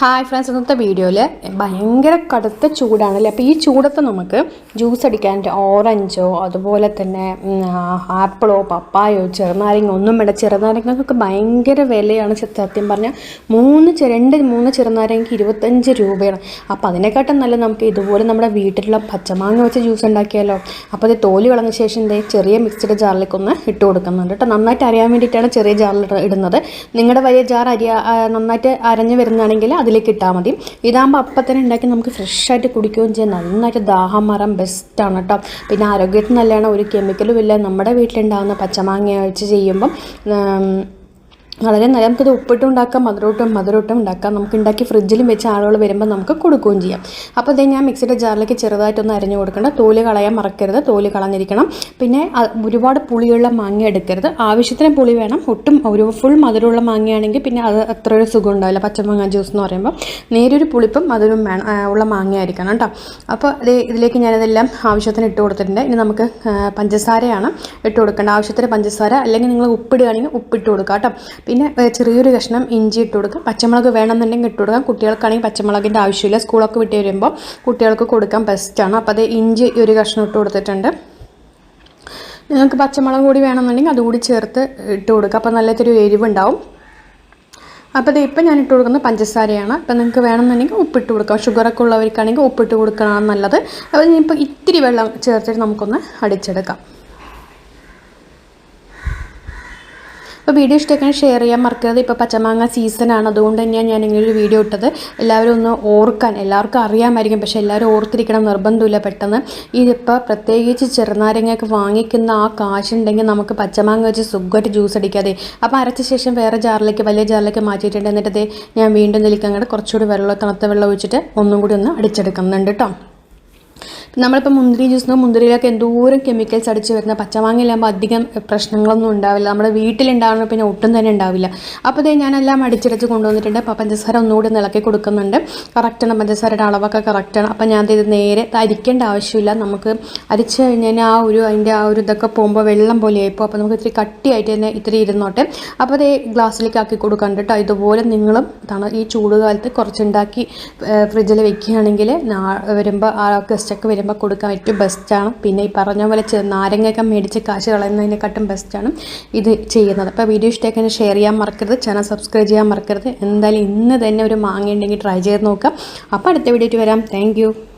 Hi friends ഇന്നത്തെ വീഡിയോയിൽ ഭയങ്കര കടുത്ത ചൂടാണല്ലേ? അപ്പോൾ ഈ ചൂടത്ത് നമുക്ക് ജ്യൂസ് അടിക്കാനായിട്ട് ഓറഞ്ചോ അതുപോലെ തന്നെ ആപ്പിളോ പപ്പായോ ചെറുനാരങ്ങ ഒന്നും വേണ്ട. ചെറുനാരങ്ങക്കൊക്കെ ഭയങ്കര വിലയാണ് സത്യം പറഞ്ഞാൽ മൂന്ന് രണ്ട് മൂന്ന് ചെറുനാരങ്ങയ്ക്ക് ഇരുപത്തഞ്ച് രൂപയാണ്. അപ്പോൾ അതിനെക്കാട്ടും നല്ല നമുക്ക് ഇതുപോലെ നമ്മുടെ വീട്ടിലുള്ള പച്ചമാങ്ങ വെച്ച് ജ്യൂസ് ഉണ്ടാക്കിയാലോ? അപ്പോൾ അത് തോൽ കളഞ്ഞ ശേഷം ദേ ചെറിയ മിക്സ്ഡ് ജാറിലേക്ക് ഒന്ന് ഇട്ട് കൊടുക്കുന്നുണ്ട് കേട്ടോ. നന്നായിട്ട് അറിയാൻ വേണ്ടിയിട്ടാണ് ചെറിയ ജാറിൽ ഇടുന്നത്. നിങ്ങളുടെ വലിയ ജാർ അരിയ നന്നായിട്ട് അരഞ്ഞ് വരുന്നതാണെങ്കിൽ അതിലേക്ക് ഇട്ടാൽ മതി. ഇതാകുമ്പോൾ അപ്പം തന്നെ ഉണ്ടാക്കി നമുക്ക് ഫ്രഷായിട്ട് കുടിക്കുകയും ചെയ്യാം. നന്നായിട്ട് ദാഹം മാറാൻ ബെസ്റ്റാണ് കേട്ടോ പിന്നെ ആരോഗ്യത്തിന് നല്ലതാണ്. ഒരു കെമിക്കലും ഇല്ല. നമ്മുടെ വീട്ടിലുണ്ടാകുന്ന പച്ചമാങ്ങ വെച്ച് ചെയ്യുമ്പം വളരെ നല്ല നമുക്കിത് ഉപ്പിട്ടും ഉണ്ടാക്കാം മധുരമിട്ടും മധുരമിട്ടും ഉണ്ടാക്കാം. നമുക്ക് ഉണ്ടാക്കി ഫ്രിഡ്ജിലും വെച്ച് ആളുകൾ വരുമ്പോൾ നമുക്ക് കൊടുക്കുകയും ചെയ്യാം. അപ്പോൾ ഇതേ ഞാൻ മിക്സിയുടെ ജാറിലേക്ക് ചെറുതായിട്ടൊന്ന് അരിഞ്ഞു കൊടുക്കണം തോൽ കളയാൻ മറക്കരുത്. തോൽ കളഞ്ഞിരിക്കണം. പിന്നെ ഒരുപാട് പുളിയുള്ള മാങ്ങ എടുക്കരുത്. ആവശ്യത്തിന് പുളി വേണം. ഒട്ടും ഒരു ഫുൾ മധുരമുള്ള മാങ്ങയാണെങ്കിൽ പിന്നെ അത് അത്ര ഒരു സുഖം ഉണ്ടാവില്ല. പച്ചമാങ്ങ ജ്യൂസ് എന്ന് പറയുമ്പോൾ നേരൊരു പുളിപ്പും മധുരവും വേണം ഉള്ള മാങ്ങയായിരിക്കണം കേട്ടോ. അപ്പോൾ അതേ ഇതിലേക്ക് ഞാനിതെല്ലാം ആവശ്യത്തിന് ഇട്ട് കൊടുത്തിട്ടുണ്ട്. ഇനി നമുക്ക് പഞ്ചസാരയാണ് ഇട്ട് കൊടുക്കേണ്ട. ആവശ്യത്തിന് പഞ്ചസാര അല്ലെങ്കിൽ നിങ്ങൾ ഉപ്പിടുകയാണെങ്കിൽ ഉപ്പിട്ട് കൊടുക്കുക കേട്ടോ. പിന്നെ ചെറിയൊരു കഷ്ണം ഇഞ്ചി ഇട്ട് കൊടുക്കുക പച്ചമുളക് വേണമെന്നുണ്ടെങ്കിൽ ഇട്ട് കൊടുക്കാം. കുട്ടികൾക്കാണെങ്കിൽ പച്ചമുളകിന്റെ ആവശ്യമില്ല. സ്കൂളൊക്കെ വിട്ട് വരുമ്പോൾ കുട്ടികൾക്ക് കൊടുക്കാൻ ബെസ്റ്റാണ് അപ്പോൾ അത് ഇഞ്ചി ഒരു കഷ്ണം ഇട്ട് കൊടുത്തിട്ടുണ്ട്. നിങ്ങൾക്ക് പച്ചമുളക് കൂടി വേണമെന്നുണ്ടെങ്കിൽ അതുകൂടി ചേർത്ത് ഇട്ട് കൊടുക്കുക അപ്പോൾ നല്ലൊരു എരിവുണ്ടാവും. അപ്പോൾ ഇത് ഇപ്പം ഞാൻ ഇട്ട് കൊടുക്കുന്നത് പഞ്ചസാരയാണ്. അപ്പോൾ നിങ്ങൾക്ക് വേണമെന്നുണ്ടെങ്കിൽ ഉപ്പിട്ട് കൊടുക്കാം. ഷുഗറൊക്കെ ഉള്ളവർക്കാണെങ്കിൽ ഉപ്പിട്ട് കൊടുക്കണം നല്ലത്. അപ്പോൾ ഇനിയിപ്പോൾ ഇത്തിരി വെള്ളം ചേർത്തിട്ട് നമുക്കൊന്ന് അടിച്ചെടുക്കാം. അപ്പോൾ വീഡിയോ ഇഷ്ടമൊക്കെ ഷെയർ ചെയ്യാൻ മറക്കരുത്. ഇപ്പോൾ പച്ചമാങ്ങ സീസണാണ് അതുകൊണ്ട് തന്നെയാണ് ഞാൻ ഇങ്ങനെ ഒരു വീഡിയോ ഇട്ടത്. എല്ലാവരും ഒന്ന് ഓർക്കാൻ എല്ലാവർക്കും അറിയാമായിരിക്കും. പക്ഷേ എല്ലാവരും ഓർത്തിരിക്കണം നിർബന്ധമില്ല പെട്ടെന്ന്. ഇതിപ്പോൾ പ്രത്യേകിച്ച് ചെറുനാരങ്ങയൊക്കെ വാങ്ങിക്കുന്ന ആ കാശുണ്ടെങ്കിൽ നമുക്ക് പച്ചമാങ്ങ വെച്ച് സുഖമായിട്ട് ജ്യൂസ് അടിക്കാതെ. അപ്പോൾ അരച്ച ശേഷം വേറെ ജാറിലേക്ക് വലിയ ജാറിലേക്ക് മാറ്റിയിട്ടുണ്ട്. എന്നിട്ട് ഞാൻ വീണ്ടും നിൽക്കാൻ കൂടെ കുറച്ചുകൂടി വെള്ളം തണുത്ത വെള്ളം ഒഴിച്ചിട്ട് ഒന്നും കൂടി ഒന്ന് അടിച്ചെടുക്കുന്നുണ്ട് കേട്ടോ. നമ്മളിപ്പോൾ മുന്തിരി ജ്യൂസിനോ മുന്തിരിയിലൊക്കെ എന്തോരം കെമിക്കൽസ് അടിച്ച് വരുന്ന പച്ചമാങ്ങയിലാകുമ്പോൾ അധികം പ്രശ്നങ്ങളൊന്നും ഉണ്ടാവില്ല. നമ്മുടെ വീട്ടിലുണ്ടാവുന്ന പിന്നെ ഒട്ടും തന്നെ ഉണ്ടാവില്ല. അപ്പോൾ ഇതേ ഞാനെല്ലാം അടിച്ചടിച്ച് കൊണ്ടുവന്നിട്ടുണ്ട്. അപ്പോൾ പഞ്ചസാര ഒന്നുകൂടി നിലക്കി കൊടുക്കുന്നുണ്ട്. കറക്റ്റാണ് പഞ്ചസാരയുടെ അളവൊക്കെ കറക്റ്റാണ് അപ്പോൾ ഞാൻ ഇത് നേരെ അരിക്കേണ്ട ആവശ്യമില്ല. നമുക്ക് അരിച്ച് കഴിഞ്ഞാൽ ആ ഒരു അതിന്റെ ആ ഒരു ഇതൊക്കെ പോകുമ്പോൾ വെള്ളം പോലെ ആയിപ്പോൾ അപ്പോൾ നമുക്ക് ഇത്തിരി കട്ടിയായിട്ട് തന്നെ ഇത്തിരി ഇരുന്നോട്ടെ. അപ്പോൾ അതേ ഗ്ലാസ്സിലേക്ക് ആക്കി കൊടുക്കാൻ കേട്ടോ. ഇതുപോലെ നിങ്ങളും തണ ഈ ചൂടുകാലത്ത് കുറച്ചുണ്ടാക്കി ഫ്രിഡ്ജിൽ വെക്കുകയാണെങ്കിൽ വരുമ്പോൾ ആ ഗസ്റ്റൊക്കെ വരുമ്പോൾ കൊടുക്കാൻ ഏറ്റവും ബെസ്റ്റാണ് പിന്നെ ഈ പറഞ്ഞ പോലെ നാരങ്ങയൊക്കെ മേടിച്ച് കാശ് കളയുന്നതിനെക്കാട്ടും ബെസ്റ്റാണ് ഇത് ചെയ്യുന്നത്. അപ്പോൾ വീഡിയോ ഇഷ്ടമൊക്കെ ഷെയർ ചെയ്യാൻ മറക്കരുത്. ചാനൽ സബ്സ്ക്രൈബ് ചെയ്യാൻ മറക്കരുത്. എന്തായാലും ഇന്ന് തന്നെ ഒരു മാങ്ങ ഉണ്ടെങ്കിൽ ട്രൈ ചെയ്ത് നോക്കാം. അപ്പോൾ അടുത്ത വീഡിയോയ്ക്ക് വരാം. താങ്ക്